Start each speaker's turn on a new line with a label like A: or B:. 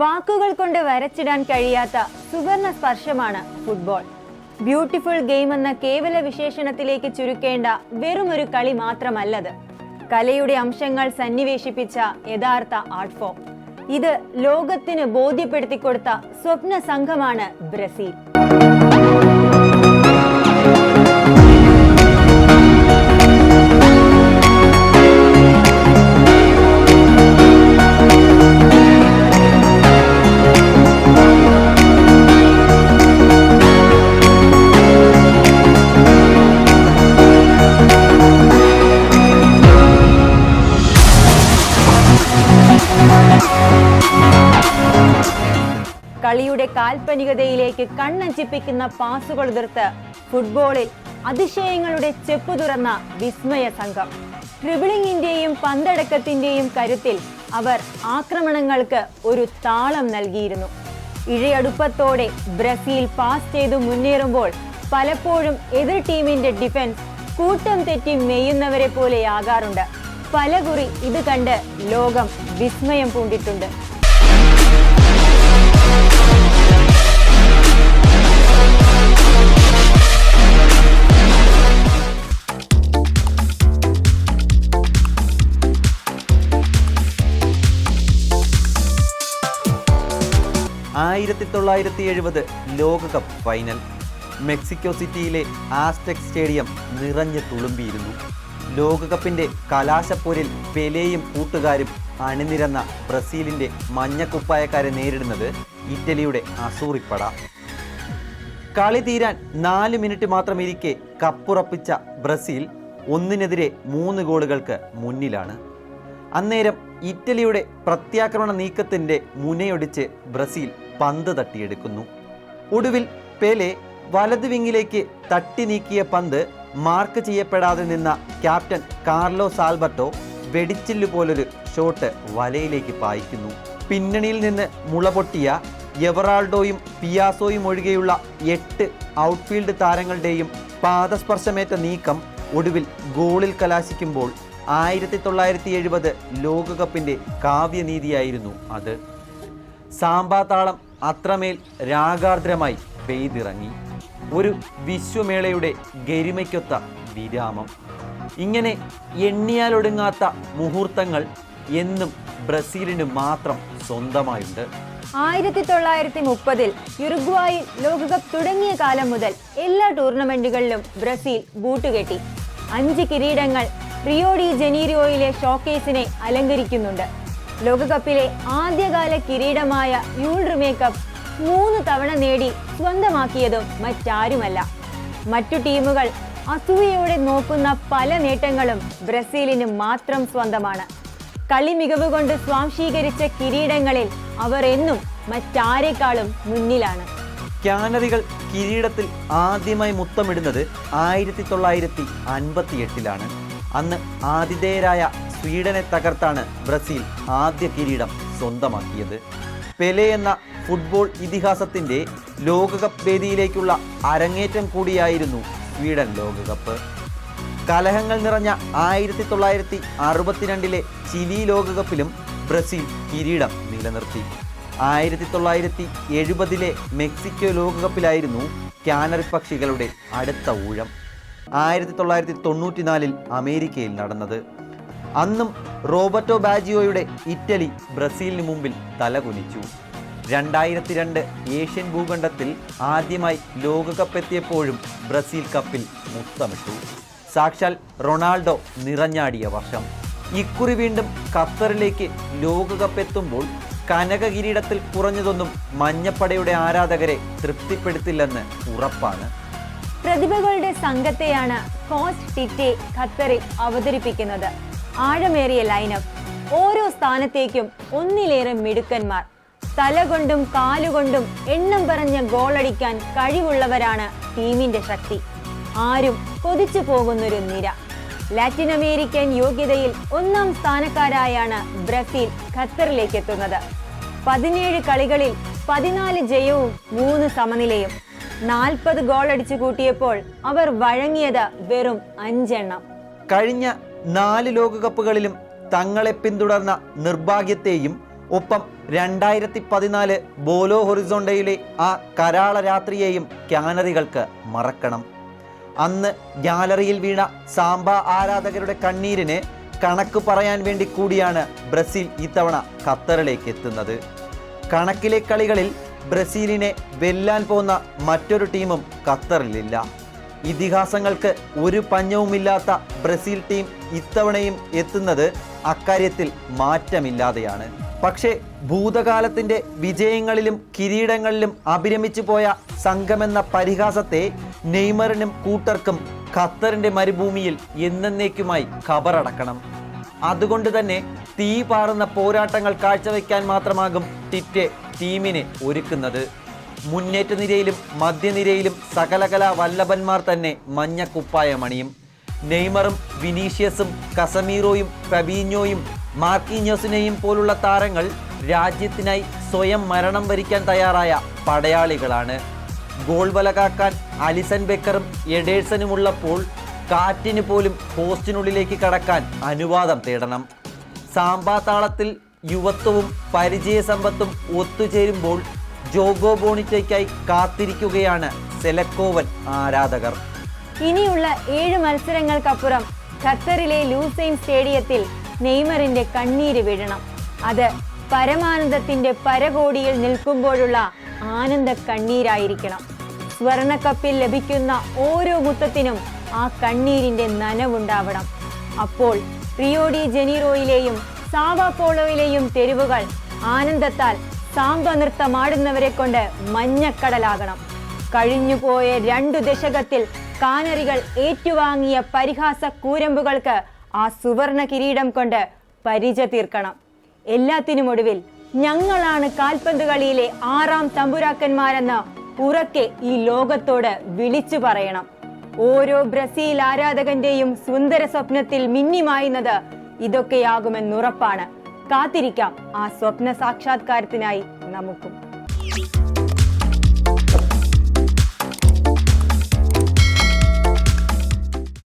A: വാക്കുകൾ കൊണ്ട് വരച്ചിടാൻ കഴിയാത്ത സുവർണ സ്പർശമാണ് ഫുട്ബോൾ. ബ്യൂട്ടിഫുൾ ഗെയിം എന്ന കേവല വിശേഷണത്തിലേക്ക് ചുരുക്കേണ്ട വെറും ഒരു കളി മാത്രമല്ലത്. കലയുടെ അംശങ്ങൾ സന്നിവേശിപ്പിച്ച യഥാർത്ഥ ആർട്ട് ഫോം ഇത് ലോകത്തിന് ബോധ്യപ്പെടുത്തി കൊടുത്ത സ്വപ്ന സംഘമാണ് ബ്രസീൽ. കളിയുടെ കാൽപ്പനികതയിലേക്ക് കണ്ണഞ്ചിപ്പിക്കുന്ന പാസുകൾ എതിർത്ത് ഫുട്ബോളിൽ അതിശയങ്ങളുടെ ചെപ്പു തുറന്ന വിസ്മയ സംഘം. ട്രിബിളിംഗിന്റെയും പന്തടക്കത്തിന്റെയും കരുത്തിൽ അവർ ആക്രമണങ്ങൾക്ക് ഒരു താളം നൽകിയിരുന്നു. ഇഴയടുപ്പത്തോടെ ബ്രസീൽ പാസ് ചെയ്തു മുന്നേറുമ്പോൾ പലപ്പോഴും എതിർ ടീമിന്റെ ഡിഫൻസ് കൂട്ടം തെറ്റി മെയ്യുന്നവരെ പോലെയാകാറുണ്ട്. പലകുറി ഇത് കണ്ട് ലോകം വിസ്മയം പൂണ്ടിട്ടുണ്ട്.
B: ആയിരത്തി തൊള്ളായിരത്തി എഴുപത് ലോകകപ്പ് ഫൈനൽ. മെക്സിക്കോ സിറ്റിയിലെ ആസ്റ്റെക് സ്റ്റേഡിയം നിറഞ്ഞു തുളുമ്പിയിരുന്നു. ലോകകപ്പിന്റെ കലാശപ്പോരിൽ പെലെയും കൂട്ടുകാരും അണിനിരന്ന ബ്രസീലിന്റെ മഞ്ഞക്കുപ്പായക്കാരെ നേരിടുന്നത് ഇറ്റലിയുടെ അസൂറിപ്പട. കളി തീരാൻ നാല് മിനിറ്റ് മാത്രം ഇരിക്കെ കപ്പുറപ്പിച്ച ബ്രസീൽ ഒന്നിനെതിരെ മൂന്ന് ഗോളുകൾക്ക് മുന്നിലാണ്. അന്നേരം ഇറ്റലിയുടെ പ്രത്യാക്രമണ നീക്കത്തിന്റെ മുനയൊടിച്ച് ബ്രസീൽ പന്ത് തട്ടിയെടുക്കുന്നു. ഒടുവിൽ പെലെ വലത് വിങ്ങിലേക്ക് തട്ടി നീക്കിയ പന്ത് മാർക്ക് ചെയ്യപ്പെടാതെ നിന്ന ക്യാപ്റ്റൻ കാർലോസ് ആൽബർട്ടോ വെടിച്ചില്ലു പോലൊരു ഷോട്ട് വലയിലേക്ക് പായിക്കുന്നു. പിന്നണിയിൽ നിന്ന് മുളപൊട്ടിയ എവറാൾഡോയും പിയാസോയും ഒഴികെയുള്ള എട്ട് ഔട്ട്ഫീൽഡ് താരങ്ങളുടെയും പാദസ്പർശമേറ്റ നീക്കം ഒടുവിൽ ഗോളിൽ കലാശിക്കുമ്പോൾ ആയിരത്തി തൊള്ളായിരത്തി എഴുപത് ലോകകപ്പിന്റെ കാവ്യനീതിയായിരുന്നു അത്. സാമ്പാതാളം അത്രമേൽ രാഗാർദ്രമായി പെയ്തിറങ്ങി. ഒരു വിശ്വമേളയുടെ ഗരിമയ്ക്കൊത്ത വിരാമം. ഇങ്ങനെ എണ്ണിയാലൊടുങ്ങാത്ത മുഹൂർത്തങ്ങൾ എന്നും ബ്രസീലിന് മാത്രം സ്വന്തമായുണ്ട്.
A: ആയിരത്തി തൊള്ളായിരത്തി മുപ്പതിൽ യുറുഗ്വായിൽ ലോകകപ്പ് തുടങ്ങിയ കാലം മുതൽ എല്ലാ ടൂർണമെന്റുകളിലും ബ്രസീൽ ബൂട്ടുകെട്ടി. അഞ്ച് കിരീടങ്ങൾ റിയോ ഡി ജനീരിയോയിലെ ഷോക്കേസിനെ അലങ്കരിക്കുന്നുണ്ട്. ലോകകപ്പിലെ ആദ്യകാല കിരീടമായ യൂൾ റിമേക്കപ്പ് മൂന്ന് തവണ നേടി സ്വന്തമാക്കിയതും മറ്റാരുമല്ല. മറ്റു ടീമുകൾ അസൂയയോടെ നോക്കുന്ന പല നേട്ടങ്ങളും ബ്രസീലിന് മാത്രം സ്വന്തമാണ്. കളി മികവ് കൊണ്ട് സ്വാംശീകരിച്ച കിരീടങ്ങളിൽ അവർ എന്നും മറ്റാരെക്കാളും മുന്നിലാണ്.
B: കാനറികൾ കിരീടത്തിൽ ആദ്യമായി മുത്തമിടുന്നത് ആയിരത്തി തൊള്ളായിരത്തി അൻപത്തി എട്ടിലാണ് അന്ന് ആതിഥേയരായ സ്വീഡനെ തകർത്താണ് ബ്രസീൽ ആദ്യ കിരീടം സ്വന്തമാക്കിയത്. പെലെ എന്ന ഫുട്ബോൾ ഇതിഹാസത്തിന്റെ ലോകകപ്പ് വേദിയിലേക്കുള്ള അരങ്ങേറ്റം കൂടിയായിരുന്നു സ്വീഡൻ ലോകകപ്പ്. കലഹങ്ങൾ നിറഞ്ഞ ആയിരത്തി തൊള്ളായിരത്തി അറുപത്തിരണ്ടിലെ ചിലി ലോകകപ്പിലും ബ്രസീൽ കിരീടം നിലനിർത്തി. ആയിരത്തി തൊള്ളായിരത്തി എഴുപതിലെ മെക്സിക്കോ ലോകകപ്പിലായിരുന്നു ക്യാനറി പക്ഷികളുടെ അടുത്ത ഊഴം. ആയിരത്തി തൊള്ളായിരത്തി തൊണ്ണൂറ്റിനാലിൽ അമേരിക്കയിൽ നടന്നത്. അന്നും റോബർട്ടോ ബാജിയോയുടെ ഇറ്റലി ബ്രസീലിന് മുമ്പിൽ തലകുനിച്ചു. രണ്ടായിരത്തി രണ്ട് ഏഷ്യൻ ഭൂഖണ്ഡത്തിൽ ആദ്യമായി ലോകകപ്പ് എത്തിയപ്പോഴും ബ്രസീൽ കപ്പിൽ മുത്തമിട്ടു. സാക്ഷാൽ റൊണാൾഡോ നിറഞ്ഞാടിയ വർഷം. ഇക്കുറി വീണ്ടും ഖത്തറിലേക്ക് ലോകകപ്പ് എത്തുമ്പോൾ കനക കിരീടത്തിൽ കുറഞ്ഞതൊന്നും മഞ്ഞപ്പടയുടെ ആരാധകരെ തൃപ്തിപ്പെടുത്തില്ലെന്ന് ഉറപ്പാണ്.
A: പ്രതിഭകളുടെ സംഘത്തെയാണ് കോസ്റ്റ് ടിറ്റെ ഖത്തറിൽ അവതരിപ്പിക്കുന്നത്. ആഴമേറിയ ലൈനപ്പ് ഓരോ സ്ഥാനത്തേക്കും ഒന്നിലേറെ മിടുക്കന്മാർ. തലകൊണ്ടും കാലുകൊണ്ടും എണ്ണം പറഞ്ഞ ഗോളടിക്കാൻ കഴിവുള്ളവരാണ് ടീമിന്റെ ശക്തി. ആരും കൊതിച്ചു പോകുന്നൊരു നിര. ലാറ്റിൻ അമേരിക്കൻ യോഗ്യതയിൽ ഒന്നാം സ്ഥാനക്കാരായാണ് ബ്രസീൽ ഖത്തറിലേക്ക് എത്തുന്നത്. പതിനേഴ് കളികളിൽ പതിനാല് ജയവും മൂന്ന് സമനിലയും. നാൽപ്പത് ഗോൾ അടിച്ചു കൂട്ടിയപ്പോൾ അവർ വഴങ്ങിയത് വെറും അഞ്ചെണ്ണം.
B: കഴിഞ്ഞ നാല് ലോകകപ്പുകളിലും തങ്ങളെ പിന്തുടർന്ന നിർഭാഗ്യത്തെയും ഒപ്പം രണ്ടായിരത്തി പതിനാല് ബോലോ ഹൊറിസോണ്ടയിലെ ആ കരാള രാത്രിയെയും ക്യാനറികൾക്ക് മറക്കണം. അന്ന് ഗാലറിയിൽ വീണ സാമ്പ ആരാധകരുടെ കണ്ണീരിന് കണക്ക് പറയാൻ വേണ്ടി കൂടിയാണ് ബ്രസീൽ ഇത്തവണ ഖത്തറിലേക്ക് എത്തുന്നത്. കണക്കിലെ കളികളിൽ ബ്രസീലിനെ വെല്ലാൻ പോകുന്ന മറ്റൊരു ടീമും ഖത്തറിലില്ല. ഇതിഹാസങ്ങൾക്ക് ഒരു പഞ്ഞവുമില്ലാത്ത ബ്രസീൽ ടീം ഇത്തവണയും എത്തുന്നത് അക്കാര്യത്തിൽ മാറ്റമില്ലാതെയാണ്. പക്ഷേ ഭൂതകാലത്തിന്റെ വിജയങ്ങളിലും കിരീടങ്ങളിലും അഭിരമിച്ചു പോയ സംഘമെന്ന പരിഹാസത്തെ നെയ്മറിനും കൂട്ടർക്കും ഖത്തറിന്റെ മരുഭൂമിയിൽ എന്നേക്കുമായി ഖബറടക്കണം അതുകൊണ്ട് തന്നെ തീ പാറുന്ന പോരാട്ടങ്ങൾ കാഴ്ചവെക്കാൻ മാത്രമാകും ടിറ്റെ ടീമിനെ ഒരുക്കുന്നത്. മുന്നേറ്റ നിരയിലും മധ്യനിരയിലും സകലകലാ വല്ലഭന്മാർ തന്നെ മഞ്ഞക്കുപ്പായമണിയും നെയ്മറും വിനീഷ്യസും കസമീറോയും ഫബീഞ്ഞോയും മാർക്കീഞ്ഞോസിനെയും പോലുള്ള താരങ്ങൾ രാജ്യത്തിനായി സ്വയം മരണം വരിക്കാൻ തയ്യാറായ പടയാളികളാണ്. ഗോൾ വലകാക്കാൻ അലിസൺ ബെക്കറും എഡേഴ്സനുമുള്ളപ്പോൾ കാറ്റിന് പോലും പോസ്റ്റിനുള്ളിലേക്ക് കടക്കാൻ അനുവാദം തേടണം. സാമ്പാ താളത്തിൽ യുവത്വവും പരിചയസമ്പത്തും ഒത്തുചേരുമ്പോൾ ജോഗോ ബോണിറ്റയ്ക്കായി കാത്തിരിക്കുകയാണ് സെലക്കോവൻ ആരാധകർ.
A: ഇനിയുള്ള ഏഴ് മത്സരങ്ങൾക്കപ്പുറം ഖത്തറിലെ ലൂസൈൻ സ്റ്റേഡിയത്തിൽ നെയ്മറിന്റെ കണ്ണീര് വീഴണം അത് പരമാനന്ദത്തിന്റെ പരകോടിയിൽ നിൽക്കുമ്പോഴുള്ള ആനന്ദ കണ്ണീരായിരിക്കണം. സ്വർണക്കപ്പിൽ ലഭിക്കുന്ന ഓരോ മുത്തത്തിനും ആ കണ്ണീരിന്റെ നനവുണ്ടാവണം. അപ്പോൾ റിയോഡി ജനീറോയിലെയും സാവാപോളോയിലെയും തെരുവുകൾ. ആനന്ദത്താൽ സാമ്പ നൃത്തമാടുന്നവരെ കൊണ്ട് മഞ്ഞക്കടലാകണം. കഴിഞ്ഞുപോയ രണ്ടു ദശകത്തിൽ കാനറികൾ ഏറ്റുവാങ്ങിയ പരിഹാസ കൂരമ്പുകൾക്ക് ആ സുവർണ കിരീടം കൊണ്ട് പരിച തീർക്കണം. എല്ലാത്തിനുമൊടുവിൽ ഞങ്ങളാണ് കാൽപന്ത് കളിയിലെ ആറാം തമ്പുരാക്കന്മാരെന്ന് ഉറക്കെ ഈ ലോകത്തോട് വിളിച്ചു പറയണം. ഓരോ ബ്രസീൽ ആരാധകന്റെയും സുന്ദര സ്വപ്നത്തിൽ മിന്നിമായുന്നത് ഇതൊക്കെയാകുമെന്നുറപ്പാണ്. കാത്തിരിക്കാം. ആ സ്വപ്ന സാക്ഷാത്കാരത്തിനായി നമുക്കും.